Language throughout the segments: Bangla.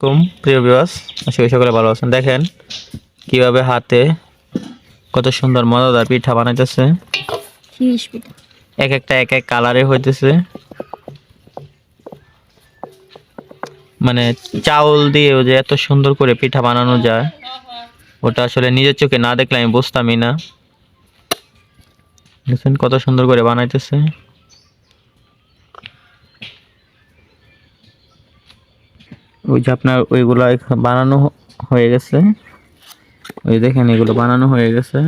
কুম প্রিয় বিবাস আশা করি সকলে ভালো আছেন। দেখেন কীভাবে হাতে কত সুন্দর মজাদার পিঠা বানাইতেছে। এক একটা, এক এক কালারে হইতেছে। মানে চাউল দিয়েও যে এত সুন্দর করে পিঠা বানানো যায়, ওটা আসলে নিজের চোখে না দেখলে আমি বুঝতামই না। দেখছেন কত সুন্দর করে বানাইতেছে। ওই যে আপনার ওইগুলো বানানো হয়ে গেছে। ওই দেখেন, এগুলো বানানো হয়ে গেছে।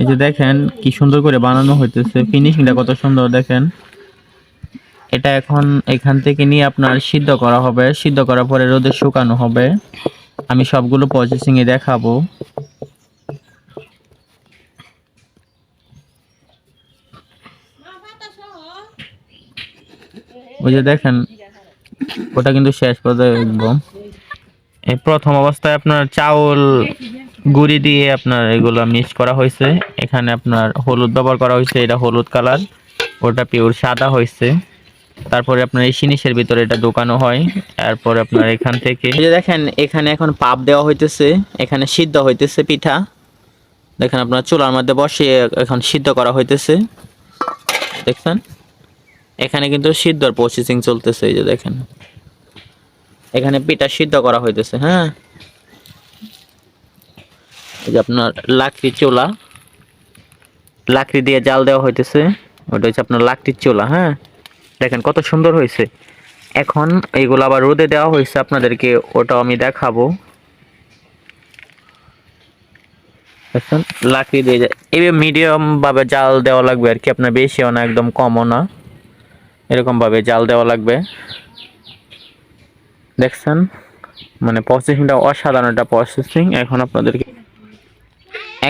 এই যে দেখেন, কি সুন্দর করে বানানো হইতেছে। ফিনিশিংটা কত সুন্দর, দেখেন। এটা এখন এখান থেকে নিয়ে আপনার সিদ্ধ করা হবে। সিদ্ধ করার পরে রোদে শুকানো হবে। আমি সবগুলো প্রসেসিং এ দেখাবো। ওই যে দেখেন ওটা কিন্তু শেষ পর্যায়ে একদম। এই প্রথম অবস্থায় আপনার চাউল গুঁড়ি দিয়ে আপনার এগুলো মিক্স করা হয়েছে। এখানে আপনার হলুদ ব্যবহার করা হয়েছে এটা হলুদ কালার ওটা পিওর সাদা হয়েছে। তারপরে আপনার এই জিনিসের ভিতরে এটা ঢোকানো হয় তারপরে আপনার এখান থেকে যে দেখেন এখানে এখন পাপ দেওয়া হইতেছে এখানে সিদ্ধ হইতেছে পিঠা। দেখেন আপনার চুলার মধ্যে বসে এখন সিদ্ধ করা হইতেছে। দেখছেন? এখানে কিন্তু সিদ্ধর প্রসেসিং চলতেছে, এই যে দেখেন। এখানে পিঠা সিদ্ধ করা হইতেছে হ্যাঁ? এই যে আপনার লাকড়ি চুলা। লাকড়ি দিয়ে জাল দেওয়া হইতেছে, ওটা হচ্ছে আপনার লাকড়ির চুলা হ্যাঁ? দেখেন কত সুন্দর হয়েছে এখন এইগুলো আবার রোদে দেওয়া হয়েছে আপনাদেরকে ওটাও আমি দেখাবো। লাকড়ি দিয়ে এইভাবে মিডিয়াম ভাবে জাল দেওয়া লাগবে আর কি, আপনার বেশিও না, একদম কমও না। এরকম ভাবে জাল দেওয়া লাগবে। দেখছেন? মানে প্রসেসিংটা অসাধারণ একটা প্রসেসিং এখন আপনাদেরকে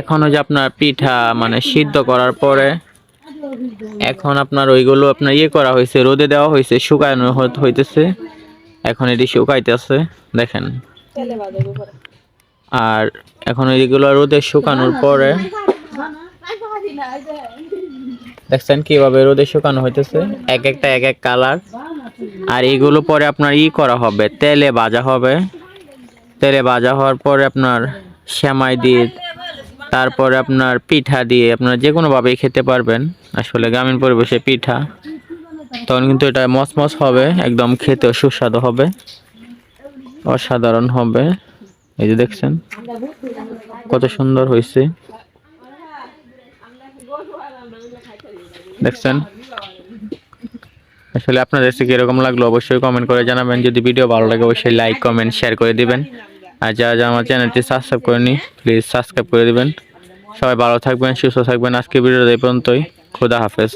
এখন ওই যে আপনার পিঠা মানে সিদ্ধ করার পরে এখন আপনার ওইগুলো আপনার ইয়ে করা হয়েছে, রোদে দেওয়া হয়েছে, শুকানো হইতেছে। এখন এটি শুকাইতেছে, দেখেন। আর এখন এইগুলো রোদে শুকানোর পরে দেখছেন কীভাবে রোদে শুকানো হইতেছে? এক একটা, এক এক কালার। আর এগুলো পরে আপনার ই করা হবে, তেলে ভাজা হবে। তেলে ভাজা হওয়ার পরে আপনার শ্যামাই দিয়ে, তারপরে আপনার পিঠা দিয়ে আপনারা যে কোনোভাবেই খেতে পারবেন। আসলে গ্রামীণ পরিবেশে পিঠা, তখন কিন্তু এটা মচমচ হবে, একদম খেতেও সুস্বাদু হবে, অসাধারণ হবে। এই যে দেখছেন, কত সুন্দর হয়েছে। দেখছেন? আসলে আপনাদের থেকে কীরকম লাগল অবশ্যই কমেন্ট করে জানাবেন। যদি ভিডিও ভালো লাগে, অবশ্যই লাইক কমেন্ট শেয়ার করে দিবেন। আর যারা যারা আমার চ্যানেলটি সাবস্ক্রাইব করেনি প্লিজ সাবস্ক্রাইব করে দিবেন। সবাই ভালো থাকবেন, সুস্থ থাকবেন। আজকে ভিডিওটা এই পর্যন্তই। খুদা হাফেজ।